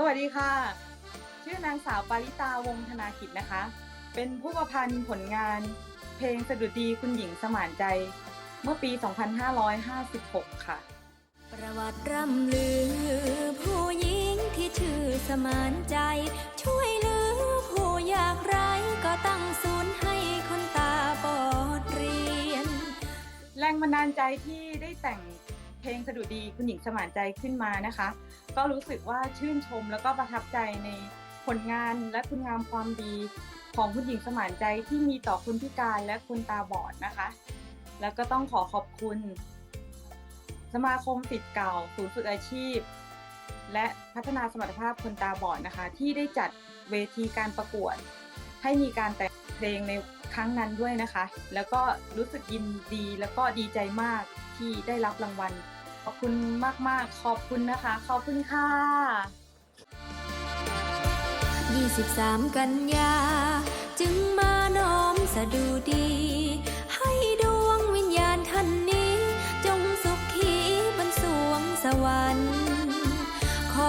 สวัสดีค่ะ ชื่อนางสาวปาริตาวงศ์ธนากิจนะคะ เป็นผู้ประพันธ์ผลงาน เพลงสะดุดดีคุณหญิงสมานใจ เมื่อปี 2556 ค่ะ ประวัติร่ำลือ ผู้หญิงที่ชื่อสมานใจ ช่วยเหลือผู้ยากไร้ก็ตั้งศูนย์ให้คนตาบอดเรียน แรงบันดาลใจที่ได้แต่ง เพลงสะดุดีคุณหญิงสมานใจขึ้นมานะคะ ก็รู้สึกว่าชื่นชมแล้วก็ประทับใจในผลงานและคุณงามความดีของคุณหญิงสมานใจที่มีต่อคนพิการและคนตาบอดนะคะ แล้วก็ต้องขอขอบคุณ สมาคมสิทธิ์เก่าศูนย์ฝึกอาชีพ และพัฒนาสมรรถภาพคนตาบอดนะคะ ที่ได้จัดเวทีการประกวด ให้มีการแต่ง เพลงในครั้งนั้นด้วยนะคะ แล้วก็รู้สึกยินดีแล้วก็ดีใจมากที่ได้รับรางวัล ขอบคุณมาก ๆ ขอบคุณนะคะ ขอบคุณค่ะ 23 กันยา จึงมาน้อมสะดุดี ให้ดวงวิญญาณท่านนี้ จงสุขีบนสวงสวรรค์ขอ